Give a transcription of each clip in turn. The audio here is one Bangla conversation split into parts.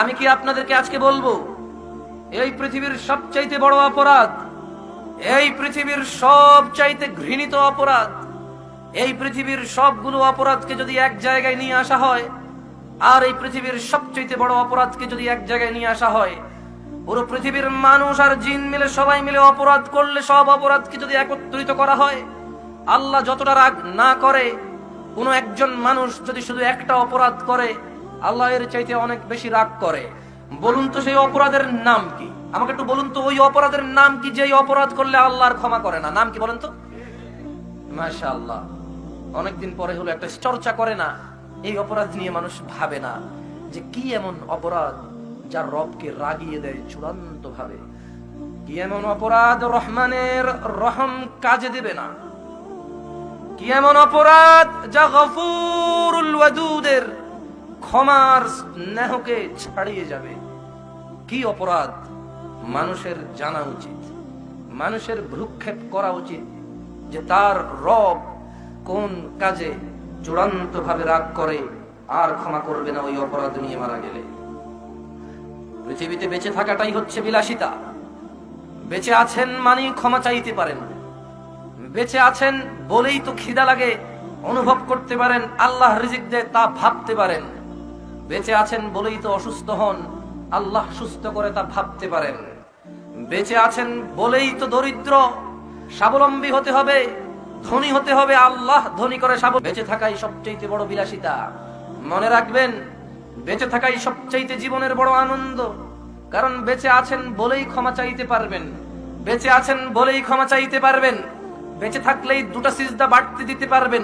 আমি কি আপনাদেরকে আজকে বলব? এই পৃথিবীর সবচাইতে বড় অপরাধ, এই পৃথিবীর সবচাইতে ঘৃণিত অপরাধ, এই পৃথিবীর সবগুলো অপরাধকে যদি এক জায়গায় নিয়ে আসা হয়, আর এই পৃথিবীর সবচাইতে বড় অপরাধকে যদি এক জায়গায় নিয়ে আসা হয়, পুরো পৃথিবীর মানুষ আর জিন মিলে, সবাই মিলে অপরাধ করলে সব অপরাধকে যদি একত্রিত করা হয়, আল্লাহ যতটা রাগ না করে, কোনো একজন মানুষ যদি শুধু একটা অপরাধ করে আল্লাহ এর চাইতে অনেক বেশি রাগ করে। বলুন তো সেই অপরাধের নাম কি? আমাকে একটু বলুন তো ওই অপরাধের নাম কি যে অপরাধ করলে আল্লাহর ক্ষমা করে না? নাম কি বলেন তো? মাশা আল্লাহ অনেকদিন পরে হলো, একটা চর্চা করে না, এই অপরাধ নিয়ে মানুষ ভাবে না যে কি এমন অপরাধ যার রবকে রাগিয়ে দেয় চূড়ান্ত ভাবে কি এমন অপরাধ রহমানের রহম কাজে দেবে না? কি এমন অপরাধ যা গফুরুল ওয়াদুদের ক্ষমার স্নেহকে ছাড়িয়ে যাবে। কি অপরাধ? মানুষের জানা উচিত। মানুষের ভ্রুক্ষেপ করা উচিত যে তার রব কোন কাজে চূড়ান্ত ভাবে রাগ করে আর ক্ষমা করবে না ওই অপরাধ নিয়ে মারা গেলে। পৃথিবীতে বেঁচে থাকাটাই হচ্ছে বিলাসিতা। বেঁচে আছেন মানে ক্ষমা চাইতে পারেন। বেঁচে আছেন বলেই তো খিদা লাগে, অনুভব করতে পারেন, আল্লাহ রিজিক দেয় তা ভাবতে পারেন। বেঁচে আছেন বলেই তো অসুস্থ হন। আল্লাহ সুস্থ করে তা ভাবতে পারেন। বেঁচে আছেন বলেই তো দরিদ্র। স্বাবলম্বী হতে হবে, ধনী হতে হবে। আল্লাহ ধনী করে বেঁচে থাকাই সবচেয়ে বড় বিলাসিতা। মনে রাখবেন, বেঁচে থাকাই সবচাইতে জীবনের বড় আনন্দ। কারণ বেঁচে আছেন বলেই ক্ষমা চাইতে পারবেন। বেঁচে আছেন বলেই ক্ষমা চাইতে পারবেন। বেঁচে থাকলেই দুটা সিজদা বাড়তি দিতে পারবেন।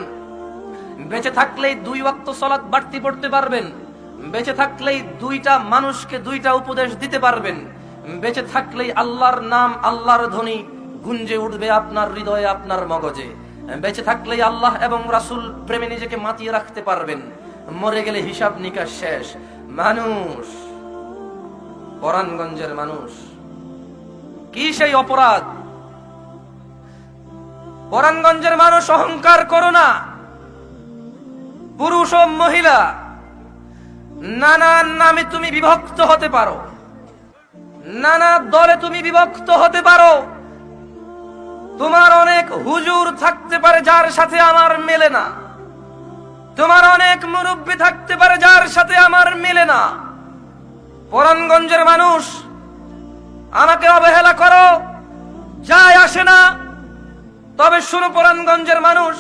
বেঁচে থাকলেই দুই ওয়াক্ত সলাৎ বাড়তি পড়তে পারবেন। বেঁচে থাকলেই দুইটা মানুষকে দুইটা উপদেশ দিতে পারবেন। বেঁচে থাকলেই আল্লাহর নাম, আল্লাহর ধ্বনি গুঞ্জে উঠবে আপনার হৃদয়ে, আপনার মগজে। বেঁচে থাকলেই আল্লাহ এবং রাসূল প্রেমে নিজেকে মাতিয়ে রাখতে পারবেন। মরে গেলে হিসাব নিকাশ শেষ। মানুষ পরাণগঞ্জের মানুষ, কি সেই অপরাধ? পরাণগঞ্জের মানুষ অহংকার করো না। পুরুষ ও মহিলা নানান নামে তুমি বিভক্ত হতে পারো। নানা দলে তুমি বিভক্ত হতে পারো। তোমার অনেক হুজুর থাকতে পারে যার সাথে আমার মেলে না। তোমার অনেক মুরব্বী থাকতে পারে যার সাথে আমার মেলে না। পরাণগঞ্জের মানুষ, আমাকে অবহেলা করো, যায় আসে না। তবে শুনো পরাণগঞ্জের মানুষ,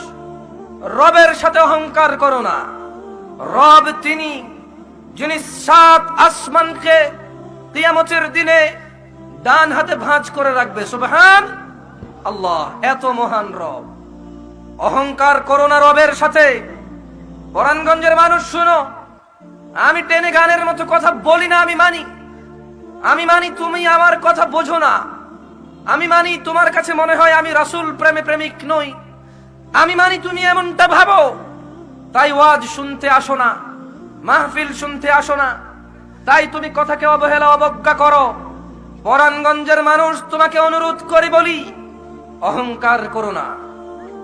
রবের সাথে অহংকার করো না। রব তিনি। যিনি সাত আসমানকে কিয়ামতের দিনে ডান হাতে ভাঁজ করে রাখবে, সুবহান আল্লাহ, এত মহান রব। অহংকার করোনা রবের সাথে। পরাণগঞ্জের মানুষ, শুনো, আমি টেনে গানের মতো কথা বলি না, আমি মানি। আমি মানি তুমি আমার কথা বোঝো না। আমি মানি তোমার কাছে মনে হয় আমি রাসূল প্রেমে প্রেমিক নই। আমি মানি তুমি এমনটা ভাবো, তাই ওয়াজ শুনতে আসো না। মাহফিল শুনতে আসো না। তাই তুমি কথাকে অবহেলা, অবজ্ঞা করো। পরাণগঞ্জের মানুষ তোমাকে অনুরোধ করি বলি, অহংকার করো না।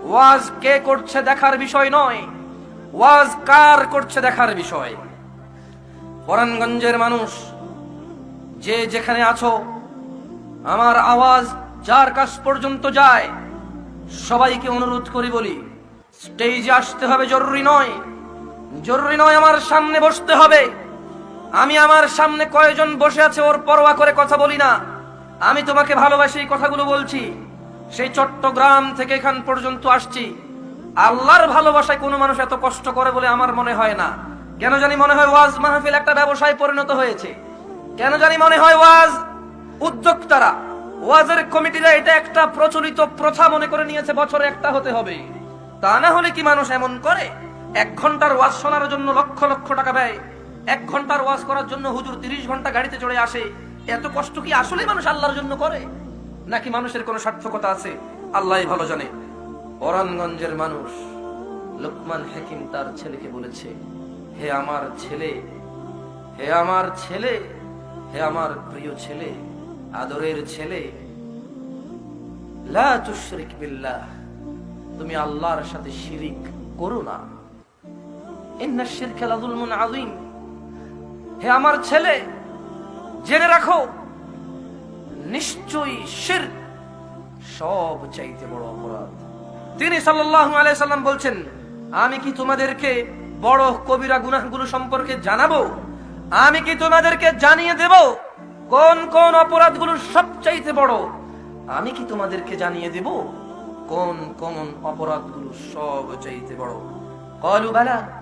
ওয়াজ কে করছে দেখার বিষয় নয়, ওয়াজ কার করছে দেখার বিষয়। পরাণগঞ্জের মানুষ, যে যেখানে আছো, আমার আওয়াজ যার কাছ পর্যন্ত যায়, সবাইকে অনুরোধ করি বলি, স্টেজে আসতে হবে জরুরি নয়। জরুরি নয় আমার সামনে বসতে হবে। আমি আমার সামনে কয়জন বসে আছে ওর পরোয়া করে কথা বলি না। আমি তোমাকে ভালোবাসি এই কথাগুলো বলছি। সেই চট্টগ্রাম থেকে এখান পর্যন্ত আসছি। আল্লাহর ভালোবাসায় কোনো মানুষ এত কষ্ট করে বলে আমার মনে হয় না। কেন জানি মনে হয় ওয়াজ মাহফিল একটা ব্যবসায় পরিণত হয়েছে। কেন জানি মনে হয় ওয়াজ উদ্যোক্তারা, ওয়াজের কমিটিরা এটা একটা প্রচলিত প্রথা মনে করে নিয়েছে, বছরে একটা হতে হবে। তা না হলে কি মানুষ এমন করে? এক ঘণ্টার ওয়াজ শোনার জন্য লক্ষ লক্ষ টাকা ব্যয়। এক ঘণ্টার ওয়াজ করার জন্য হুজুর তিরিশ ঘণ্টা গাড়িতে চড়ে আসে। এত কষ্ট কি আসলে মানুষ আল্লাহর জন্য করে? নাকি মানুষের কোনো সার্থকতা আছে? আল্লাহ ভালো জানে। পরাণগঞ্জের মানুষ লোকমান হাকিম তার ছেলেকে বলেছে, হে আমার ছেলে, হে আমার ছেলে, হে আমার প্রিয় ছেলে, আদরের ছেলে, লা বিল্লাহ, তুমি আল্লাহর সাথে শিরিক করো না। হে আমার ছেলে, জেনে রাখো, নিশ্চয়ই শির সব চাইতে বড় অপরাধ। তিনি সাল্লাল্লাহু সাল্লাম বলছেন, আমি কি তোমাদেরকে বড় কবিরা গুনাহগুলো সম্পর্কে জানাব? আমি কি তোমাদেরকে জানিয়ে দেব কোন কোন অপরাধগুলো সবচাইতে বড়? আমি কি তোমাদেরকে জানিয়ে দেব কোন কোন অপরাধগুলো সব চাইতে বড়? কলু বেলা।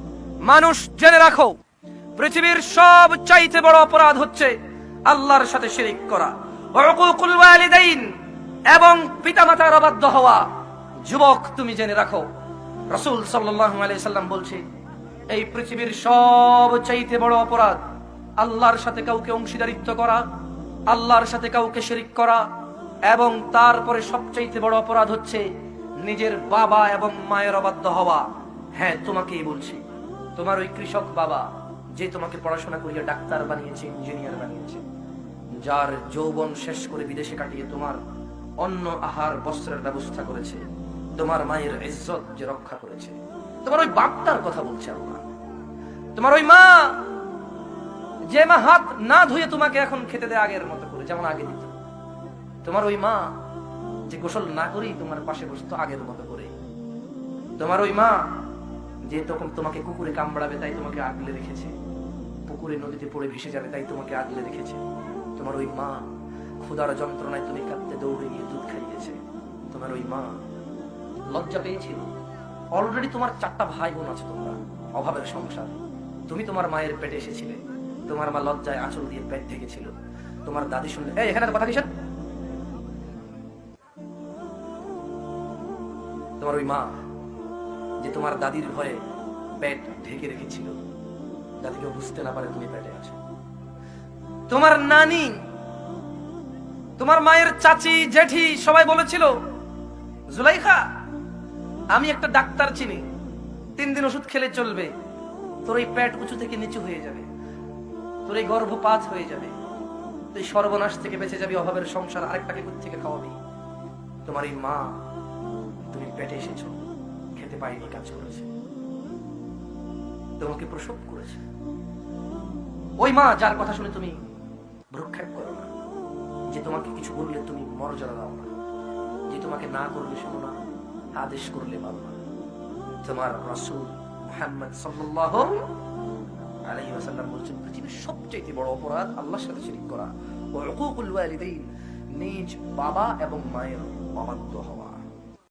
মানুষ জেনে রাখো, পৃথিবীর সব চাইতে বড় অপরাধ হচ্ছে আল্লাহর সাথে শিরিক করা। এবং পিতামাতার অবাধ্য হওয়া। যুবক, তুমি জেনে রাখো, রসুল সাল্লাম বলছে, এই পৃথিবীর সব চাইতে বড় অপরাধ আল্লাহর সাথে কাউকে অংশীদারিত্ব করা, আল্লাহর সাথে কাউকে শিরিক করা এবং তারপরে সবচাইতে বড় অপরাধ হচ্ছে নিজের বাবা এবং মায়ের অবাধ্য হওয়া। হ্যাঁ তোমাকেই বলছি। তোমার ওই কৃষক বাবা, যে তোমাকে পড়াশোনা করিয়ে ডাক্তার বানিয়েছে, ইঞ্জিনিয়ার বানিয়েছে, যার যৌবন শেষ করে বিদেশে কাটিয়ে তোমার অন্য আহার, বস্ত্রের ব্যবস্থা করেছে, তোমার মায়ের ইজ্জত যে রক্ষা করেছে। তোমার ওই বাপটার কথা বলছে আল্লাহ। তোমার ওই মা, যে মা হাত না ধুয়ে তোমাকে এখন খেতে দেয় আগের মতো করে, যেমন আগে দিত। তোমার ওই মা, যে গোসল না করেই তোমার পাশে বসতো আগের মতো করে। তোমার ওই মা যে তখন তোমাকে কুকুরে কামড়াবে, তাই তোমাকে আগলে রেখেছে। পুকুরে, নদীতে পড়ে ভেসে যাবে, তাই তোমাকে আগলে রেখেছে। তোমার ওই মা, ক্ষুধার যন্ত্রণায় তুমি কাঁদতে দৌড়ে গিয়ে দুধ খাইয়েছে। তোমার ওই মা লজ্জা পেয়েছিল। অলরেডি তোমার চারটা ভাই বোন আছে তোমরা, অভাবের সংসার। তুমি তোমার মায়ের পেটে এসেছিলে। তোমার মা লজ্জায় আঁচল দিয়ে পেট ঢেকেছিল। তোমার দাদি শুনলে এই, এখানে কথা কিসের? তোমার ওই মা যে তোমার দাদির ভয়ে পেট ঢেকে রেখেছিল। কেউ বুঝতে না পারে তুমি পেটে আছো। তোমার নানি, তোমার মায়ের চাচি, জেঠি সবাই বলেছিল, জুলাইখা, আমি একটা ডাক্তার চিনি। তিন দিন ওষুধ খেলে চলবে। তোর এই পেট উঁচু থেকে নিচু হয়ে যাবে। তোর এই গর্ভপাত হয়ে যাবে। তুই সর্বনাশ থেকে বেঁচে যাবি, অভাবের সংসার আরেকটাকে থেকে খাওয়াবি। তোমার এই মা, তুমি পেটে এসেছ। খেতে পাইনি কাজ করেছে। তোমাকে প্রসব করেছে। ওই মা, যার কথা শুনে তুমি ভ্রুক্ষেপ করো না। যে তোমাকে কিছু বললে তুমি মর্যাদা দাও না। যে তোমাকে না করলে শোনো না, আদেশ করলে মানো না। তোমার রাসূল মুহাম্মদ সাল্লাল্লাহু আলাইহি বলছেন, পৃথিবীর সবচেয়ে বড় অপরাধ আল্লাহর সাথে শিরিক করা। ও উকুকুল নিজ বাবা এবং মায়ের অবাধ্য হওয়া।